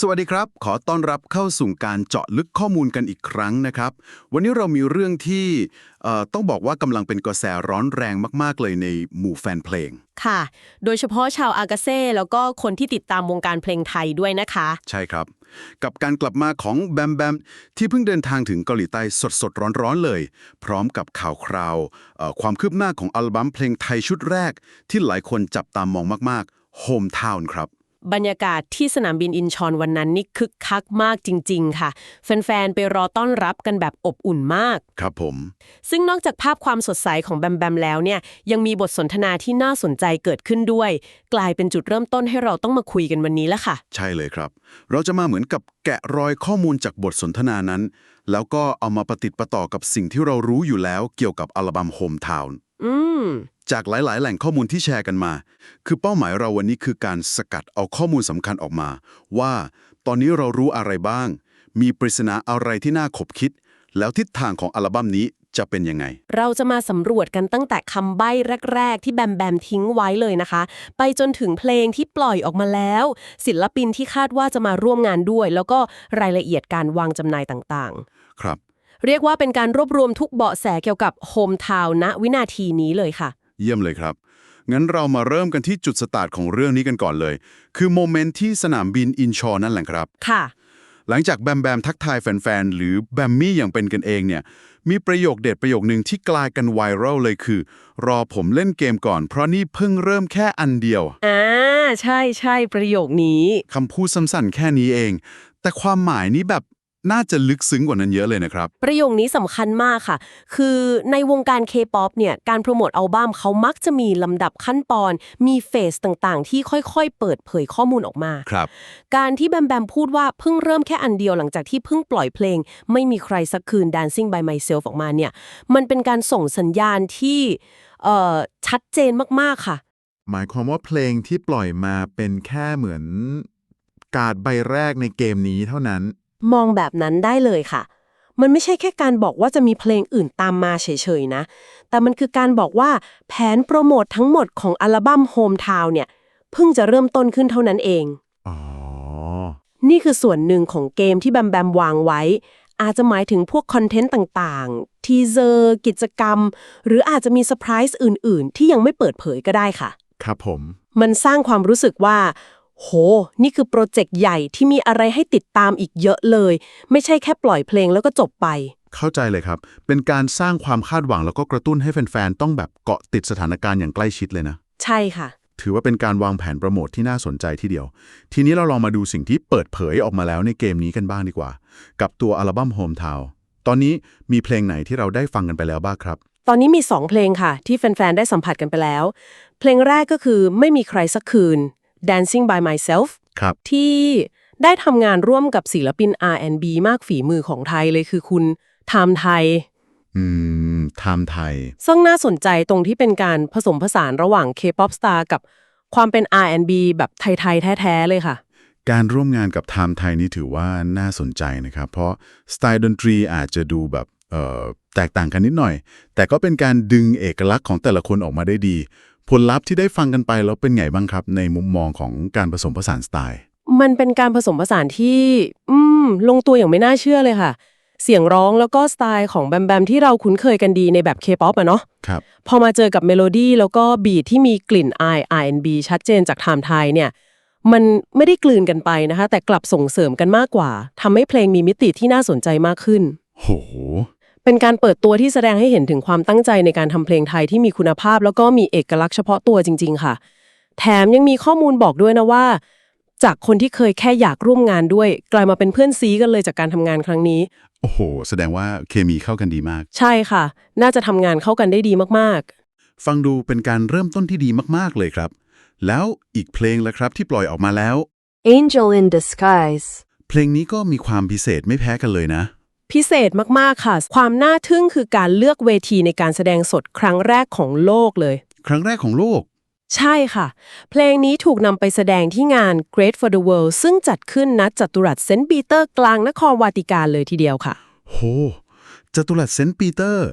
สวัสดีครับ ขอต้อนรับเข้าสู่การเจาะลึกข้อมูลกันอีกครั้งนะครับ วันนี้เรามีเรื่องที่เอ่อต้องบอกว่ากำลังเป็นกระแสร้อนแรงมาก ๆ เลยในหมู่แฟนเพลง ค่ะ โดยเฉพาะชาวอากาเซ่แล้วก็คนที่ติดตามวงการเพลงไทยด้วยนะคะ ใช่ครับ กับการกลับมาของแบมแบมที่เพิ่งเดินทางถึงเกาหลีใต้สดๆ ร้อนๆเลย พร้อมกับข่าวคราวเอ่อความคืบหน้าของอัลบั้มเพลงไทยชุดแรก ที่หลายคนจับตามองมากๆ Home Town ครับ บรรยากาศที่สนามบินอินชอนวันนั้นนี่คึกคักมากจริง ๆ ค่ะ แฟน ๆ ไปรอต้อนรับกันแบบอบอุ่นมาก ครับผม ซึ่งนอกจากภาพความสดใสของแบมแบมแล้วเนี่ยยังมีบทสนทนาที่น่าสนใจเกิดขึ้นด้วย กลายเป็นจุดเริ่มต้นให้เราต้องมาคุยกันวันนี้แล้วค่ะ ใช่เลยครับ เราจะมาเหมือนกับแกะรอยข้อมูลจากบทสนทนานั้น แล้วก็เอามาประติดประต่อกับสิ่งที่เรารู้อยู่แล้วเกี่ยวกับอัลบั้ม Home Town อืม จากหลาย ๆ แหล่งข้อมูลที่แชร์กันมา คือเป้าหมายเราวันนี้คือการสกัดเอาข้อมูลสำคัญออกมา ว่าตอนนี้เรารู้อะไรบ้าง มีปริศนาอะไรที่น่าขบคิด แล้วทิศทางของอัลบั้มนี้จะเป็นยังไง เราจะมาสำรวจกันตั้งแต่คำใบ้แรก ๆ ที่แบมแบมทิ้งไว้เลยนะคะ ไปจนถึงเพลงที่ปล่อยออกมาแล้ว ศิลปินที่คาดว่าจะมาร่วมงานด้วย แล้วก็รายละเอียดการวางจำหน่ายต่างครับๆ เรียกว่าเป็นการรวบรวมทุกเบาะแสเกี่ยวกับโฮมทาวน์ณวินาทีนี้เลยค่ะ เยี่ยมเลยครับ งั้นเรามาเริ่มกันที่จุดสตาร์ทของเรื่องนี้กันก่อนเลย คือโมเมนต์ที่สนามบินอินชอนนั่นแหละครับ ค่ะ หลังจากแบมแบมทักทายแฟนๆ หรือแบมมี่อย่างเป็นกันเองเนี่ย มีประโยคเด็ดประโยคหนึ่งที่กลายกันไวรัลเลยคือ รอผมเล่นเกมก่อน เพราะนี่เพิ่งเริ่มแค่อันเดียว อ่า ใช่ใช่ประโยคนี้ คำพูดสั้นๆแค่นี้เอง แต่ความหมายนี้แบบ น่าจะลึกซึ้งกว่านั้นเยอะเลยนะครับ ประโยคนี้สำคัญมากค่ะ คือในวงการ K-POP เนี่ย การโปรโมทอัลบั้มเขามักจะมีลำดับขั้นตอน มีเฟสต่างๆ ที่ค่อยๆ เปิดเผยข้อมูลออกมา ครับ การที่แบมแบมพูดว่าเพิ่งเริ่มแค่อันเดียวหลังจากที่เพิ่งปล่อยเพลง ไม่มีใครสักคืน Dancing by myself ออกมาเนี่ย มันเป็นการส่งสัญญาณที่เอ่อชัดเจนมากๆค่ะ หมายความว่าเพลงที่ปล่อยมาเป็นแค่เหมือนการ์ดใบแรกในเกมนี้เท่านั้น มองแบบนั้นได้เลยค่ะ มันไม่ใช่แค่การบอกว่าจะมีเพลงอื่นตามมาเฉยๆนะ แต่มันคือการบอกว่าแผนโปรโมททั้งหมดของอัลบั้ม Home Town เนี่ย เพิ่งจะเริ่มต้นขึ้นเท่านั้นเองอ๋อนี่คือส่วนหนึ่งของเกมที่แบมแบมวางไว้ อาจจะหมายถึงพวกคอนเทนต์ต่างๆ ทีเซอร์ กิจกรรม หรืออาจจะมีเซอร์ไพรส์อื่น ๆ ที่ยังไม่เปิดเผยก็ได้ค่ะ ครับผม มันสร้างความรู้สึกว่า โห นี่คือโปรเจกต์ใหญ่ที่มีอะไรให้ติดตามอีกเยอะเลย ไม่ใช่แค่ปล่อยเพลงแล้วก็จบไป เข้าใจเลยครับ เป็นการสร้างความคาดหวังแล้วก็กระตุ้นให้แฟนๆ ต้องแบบเกาะติดสถานการณ์อย่างใกล้ชิดเลยนะ ใช่ค่ะ ถือว่าเป็นการวางแผนโปรโมทที่น่าสนใจทีเดียว ทีนี้เราลองมาดูสิ่งที่เปิดเผยออกมาแล้วในเกมนี้กันบ้างดีกว่า กับตัวอัลบั้ม Home Town ตอนนี้มีเพลงไหนที่เราได้ฟังกันไปแล้วบ้างครับ ตอนนี้มี 2 เพลงค่ะ ที่แฟนๆ ได้สัมผัสกันไปแล้ว เพลงแรกก็คือไม่มีใครสักคืน Dancing by myself ครับ ที่ได้ทำงานร่วมกับศิลปิน R&B มากฝีมือของไทยเลยคือคุณไทม์ไทย อืมไทม์ไทย ซึ่งน่าสนใจตรงที่เป็นการผสมผสานระหว่าง K-POP star กับความเป็น R&B แบบไทย ๆ แท้ ๆ เลยค่ะ การร่วมงานกับไทม์ไทยนี่ถือว่าน่าสนใจนะครับ เพราะสไตล์ดนตรีอาจจะดูแบบเอ่อแตกต่างกันนิดหน่อย แต่ก็เป็นการดึงเอกลักษณ์ของแต่ละคนออกมาได้ดี ผลลัพธ์ที่ได้ฟังกันไปแล้วเป็นไงบ้างครับ ในมุมมองของการผสมผสานสไตล์ มันเป็นการผสมผสานที่ อืม ลงตัวอย่างไม่น่าเชื่อเลยค่ะ เสียงร้องแล้วก็สไตล์ของแบมแบมที่เราคุ้นเคยกันดีในแบบ K-POP อะเนาะครับพอมาเจอกับเมโลดี้แล้วก็บีทที่มีกลิ่นอาย R&B ชัดเจนจากไทม์ไทยเนี่ยมันไม่ได้กลืนกันไปนะคะ แต่กลับส่งเสริมกันมากกว่าทำให้เพลงมีมิติที่น่าสนใจมากขึ้น โห เป็นการเปิดตัวที่แสดงให้เห็นถึงความตั้งใจในการทำเพลงไทยที่มีคุณภาพ แล้วก็มีเอกลักษณ์เฉพาะตัวจริง ๆ ค่ะ แถมยังมีข้อมูลบอกด้วยนะว่า จากคนที่เคยแค่อยากร่วมงานด้วย กลายมาเป็นเพื่อนซีกันเลยจากการทำงานครั้งนี้ โอ้โห แสดงว่าเคมีเข้ากันดีมาก ใช่ค่ะ น่าจะทำงานเข้ากันได้ดีมากฟังดูเป็นการเริ่มต้นที่ดีมากๆเลยครับ แล้วอีกเพลงละครับที่ปล่อยออกมาแล้ว Angel in Disguise. เพลงนี้ก็มีความพิเศษไม่แพ้กันเลยนะๆ พิเศษมาก ๆ ค่ะ ความน่าทึ่งคือการเลือกเวทีในการแสดงสดครั้งแรกของโลกเลย ครั้งแรกของโลก ใช่ค่ะ เพลงนี้ถูกนำไปแสดงที่งาน Great for the World ซึ่งจัดขึ้นณจัตุรัสเซนต์ปีเตอร์กลางนครวาติกันเลยทีเดียวค่ะ โหจตุรัสเซนต์ปีเตอร์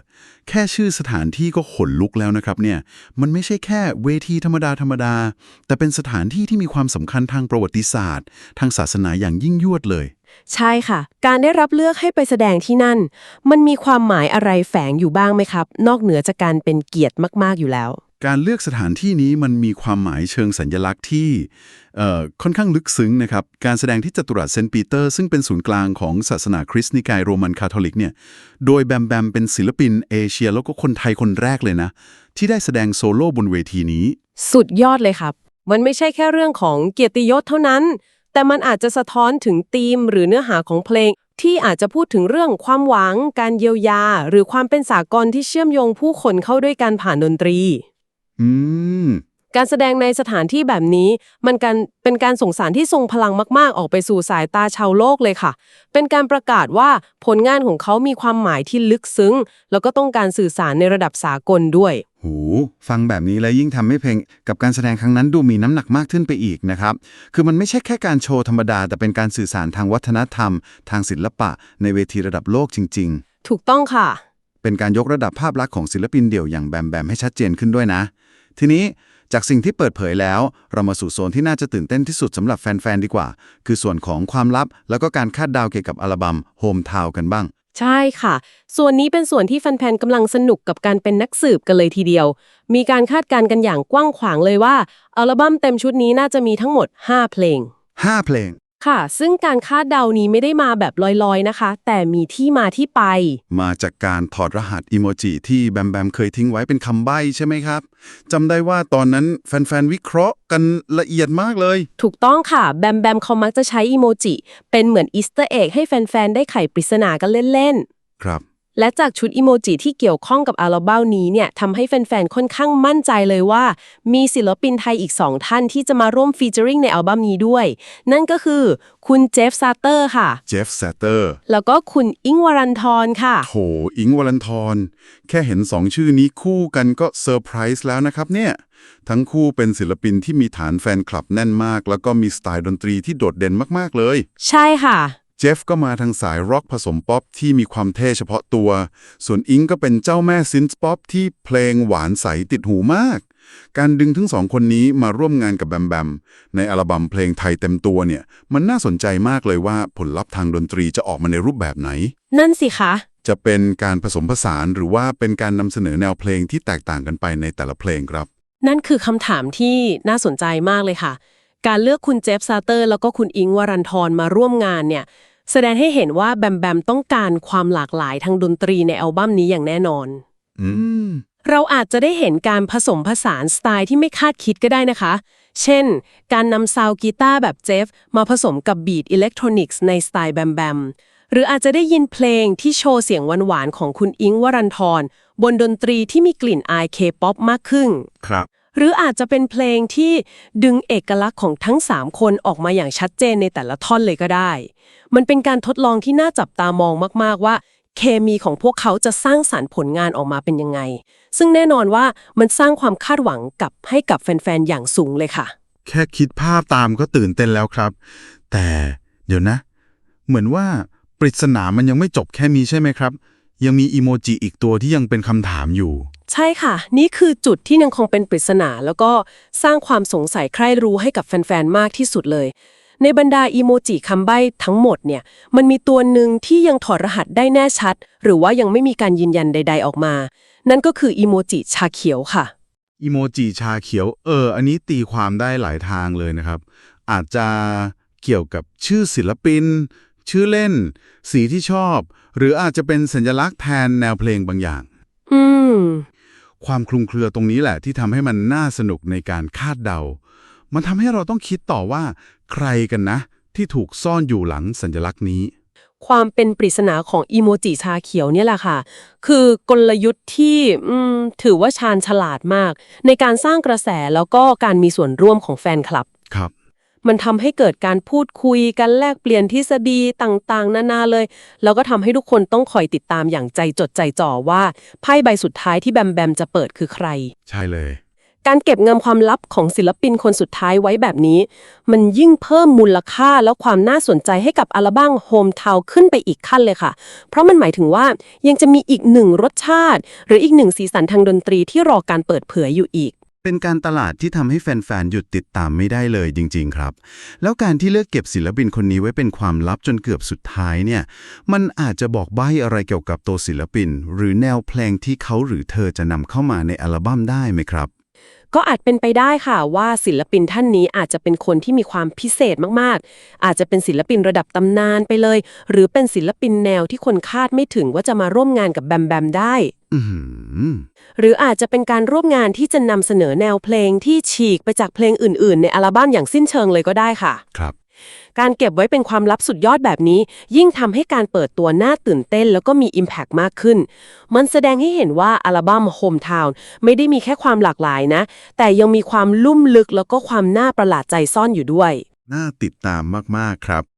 แค่ชื่อสถานที่ก็ขนลุกแล้วนะครับเนี่ย มันไม่ใช่แค่เวทีธรรมดาธรรมดา แต่เป็นสถานที่ที่มีความสำคัญทางประวัติศาสตร์ ทางศาสนาอย่างยิ่งยวดเลย ใช่ค่ะ การได้รับเลือกให้ไปแสดงที่นั่น มันมีความหมายอะไรแฝงอยู่บ้างไหมครับ นอกเหนือจากการเป็นเกียรติมากๆอยู่แล้ว การเลือกสถานที่นี้มันมีความหมายเชิงสัญญลักษณ์ที่เอ่อค่อนข้างลึกซึ้งนะครับ การแสดงที่จัตุรัสเซนต์ปีเตอร์ซึ่งเป็นศูนย์กลางของศาสนาคริสต์นิกายโรมันคาทอลิกเนี่ย โดยแบมแบมเป็นศิลปินเอเชียแล้วก็คนไทยคนแรกเลยนะ ที่ได้แสดงโซโล่บนเวทีนี้ สุดยอดเลยครับ มันไม่ใช่แค่เรื่องของเกียรติยศเท่านั้น แต่มันอาจจะสะท้อนถึงธีมหรือเนื้อหาของเพลง ที่อาจจะพูดถึงเรื่องความหวัง การเยียวยา หรือความเป็นสากลที่เชื่อมโยงผู้คนเข้าด้วยกันผ่านดนตรี อืม การแสดงในสถานที่แบบนี้ มันการเป็นการส่งสารที่ทรงพลังมาก ๆ ออกไปสู่สายตาชาวโลกเลยค่ะ เป็นการประกาศว่าผลงานของเขามีความหมายที่ลึกซึ้ง แล้วก็ต้องการสื่อสารในระดับสากลด้วย หู ฟังแบบนี้แล้วยิ่งทำให้เพลง กับการแสดงครั้งนั้นดูมีน้ำหนักมากขึ้นไปอีกนะครับ คือมันไม่ใช่แค่การโชว์ธรรมดา แต่เป็นการสื่อสารทางวัฒนธรรม ทางศิลปะ ในเวทีระดับโลกจริงถูกต้องค่ะๆเป็นการยกระดับภาพลักษณ์ของศิลปินเดี่ยวอย่างแบมแบมให้ชัดเจนขึ้นด้วยนะ ทีนี้ จากสิ่งที่เปิดเผยแล้ว เรามาสู่โซนที่น่าจะตื่นเต้นที่สุดสำหรับแฟน ๆ ดีกว่า คือส่วนของความลับ แล้วก็การคาดเดาเกี่ยวกับอัลบั้ม Home Town กันบ้าง ใช่ค่ะ ส่วนนี้เป็นส่วนที่แฟนๆกำลังสนุกกับการเป็นนักสืบกันเลยทีเดียว มีการคาดการณ์กันอย่างกว้างขวางเลยว่าอัลบั้มเต็มชุดนี้น่าจะมีทั้งหมด 5 เพลง 5 เพลง ค่ะ ซึ่งการคาดเดานี้ไม่ได้มาแบบลอยๆนะคะ แต่มีที่มาที่ไป มาจากการถอดรหัสอีโมจิที่แบมแบมเคยทิ้งไว้เป็นคำใบ้ใช่ไหมครับจำได้ว่าตอนนั้นแฟนๆ วิเคราะห์กันละเอียดมากเลย ถูกต้องค่ะ แบมแบมเขามักจะใช้อีโมจิ เป็นเหมือนอีสเตอร์เอ็กให้แฟนๆ ได้ไขปริศนากันเล่นครับๆ และจากชุดอีโมจิที่เกี่ยวข้องกับอัลบั้มนี้เนี่ยทำให้แฟนๆ ค่อนข้างมั่นใจเลยว่า มีศิลปินไทยอีก 2 ท่านที่จะมาร่วมฟีเจอริงในอัลบั้มนี้ด้วย นั่นก็คือคุณเจฟซาเตอร์ค่ะ เจฟแซตเตอร์ แล้วก็คุณอิงค์วรันทรค่ะโถอิงค์วลันทร แค่เห็นสองชื่อนี้คู่กันก็เซอร์ไพรส์แล้วนะครับเนี่ย ทั้งคู่เป็นศิลปินที่มีฐานแฟนคลับแน่นมาก แล้วก็มีสไตล์ดนตรีที่โดดเด่นมากๆเลย ใช่ค่ะเจฟก็มาทางสายร็อกผสมป๊อปที่มีความเท่เฉพาะตัว ส่วนอิงก็เป็นเจ้าแม่ซินส์ป๊อปที่เพลงหวานใสติดหูมาก การดึงทั้งสองคนนี้มาร่วมงานกับแบมแบม ในอัลบั้มเพลงไทยเต็มตัวเนี่ย มันน่าสนใจมากเลยว่าผลลัพธ์ทางดนตรีจะออกมาในรูปแบบไหน นั่นสิคะ จะเป็นการผสมผสานหรือว่าเป็นการนำเสนอแนวเพลงที่แตกต่างกันไปในแต่ละเพลงครับ นั่นคือคำถามที่น่าสนใจมากเลยค่ะ การเลือกคุณเจฟซาเตอร์ แล้วก็คุณอิงค์วรันทรมาร่วมงานเนี่ย แสดงให้เห็นว่าแบมแบมต้องการความหลากหลายทางดนตรีในอัลบั้มนี้อย่างแน่นอน อืม เราอาจจะได้เห็นการผสมผสานสไตล์ที่ไม่คาดคิดก็ได้นะคะ เช่น การนำซาวด์กีตาร์แบบเจฟมาผสมกับบีทอิเล็กทรอนิกส์ในสไตล์แบมแบม หรืออาจจะได้ยินเพลงที่โชว์เสียงหวานๆของคุณอิงค์วรันทรบนดนตรีที่มีกลิ่นอายเคป๊อปมากขึ้น ครับ หรืออาจจะเป็นเพลงที่ดึงเอกลักษณ์ของทั้ง 3 คนออกมาอย่างชัดเจนในแต่ละท่อนเลยก็ได้ มันเป็นการทดลองที่น่าจับตามองมากๆว่า เคมีของพวกเขาจะสร้างสารรค์ผลงานออกมาเป็นยังไง ซึ่งแน่นอนว่ามันสร้างความคาดหวังกับให้กับแฟนๆ อย่างสูงเลยค่ะ แค่คิดภาพตามก็ตื่นเต้นแล้วครับ แต่เดี๋ยวนะ เหมือนว่าปริศนามันยังไม่จบแค่นี้ใช่ไหมครับ ยังมีอีโมจิอีกตัวที่ยังเป็นคำถามอยู่ ใช่ค่ะ นี่คือจุดที่ยังคงเป็นปริศนา แล้วก็สร้างความสงสัยใคร่รู้ให้กับแฟน ๆ มากที่สุดเลย ในบรรดาอีโมจิคำใบ้ทั้งหมดเนี่ย มันมีตัวหนึ่งที่ยังถอดรหัสได้แน่ชัด หรือว่ายังไม่มีการยืนยันใด ๆ ออกมา นั่นก็คืออีโมจิชาเขียวค่ะอีโมจิชาเขียว เออ อันนี้ตีความได้หลายทางเลยนะครับ อาจจะเกี่ยวกับชื่อศิลปิน ชื่อเล่น สีที่ชอบ หรืออาจจะเป็นสัญลักษณ์แทนแนวเพลงบางอย่าง อืม ความคลุมเครือตรงนี้แหละที่ทำให้มันน่าสนุกในการคาดเดา มันทำให้เราต้องคิดต่อว่าใครกันนะ ที่ถูกซ่อนอยู่หลังสัญลักษณ์นี้ ความเป็นปริศนาของอีโมจิชาเขียวเนี่ยแหละค่ะ คือกลยุทธ์ที่อืมถือว่าชาญฉลาดมาก ในการสร้างกระแสแล้วก็การมีส่วนร่วมของแฟนคลับ ครับ มันทำให้เกิดการพูดคุยกันแลกเปลี่ยนทฤษฎีต่างๆ นานาเลย แล้วก็ทำให้ทุกคนต้องคอยติดตามอย่างใจจดใจจ่อว่าไพ่ใบสุดท้ายที่แบมแบมจะเปิดคือใคร ใช่เลย การเก็บงำความลับของศิลปินคนสุดท้ายไว้แบบนี้ มันยิ่งเพิ่มมูลค่าและความน่าสนใจให้กับอัลบั้ม Home Town ขึ้นไปอีกขั้นเลยค่ะ เพราะมันหมายถึงว่ายังจะมีอีกหนึ่งรสชาติ หรืออีกหนึ่งสีสันทางดนตรีที่รอการเปิดเผยอยู่อีก เป็นการตลาดที่ทำให้แฟนๆ หยุดติดตามไม่ได้เลยจริง ๆ ครับ แล้วการที่เลือกเก็บศิลปินคนนี้ไว้เป็นความลับจนเกือบสุดท้ายเนี่ย มันอาจจะบอกใบ้อะไรเกี่ยวกับตัวศิลปิน หรือแนวเพลงที่เขาหรือเธอจะนำเข้ามาในอัลบั้มได้ไหมครับ ก็อาจเป็นไปได้ค่ะว่าศิลปินท่านนี้อาจจะเป็นคนที่มีความพิเศษมากๆ อาจจะเป็นศิลปินระดับตำนานไปเลย หรือเป็นศิลปินแนวที่คนคาดไม่ถึงว่าจะมาร่วมงานกับแบมแบมได้ หรืออาจจะเป็นการร่วมงานที่จะนำเสนอแนวเพลงที่ฉีกไปจากเพลงอื่น ๆ ในอัลบั้มอย่างสิ้นเชิงเลยก็ได้ค่ะ ครับ การเก็บไว้เป็นความลับสุดยอดแบบนี้ ยิ่งทำให้การเปิดตัวน่าตื่นเต้น แล้วก็มี Impact มากขึ้น มันแสดงให้เห็นว่าอัลบั้ม Hometown ไม่ได้มีแค่ความหลากหลายนะ แต่ยังมีความลุ่มลึกแล้วก็ความน่าประหลาดใจซ่อนอยู่ด้วย น่าติดตามมาก ๆ ครับ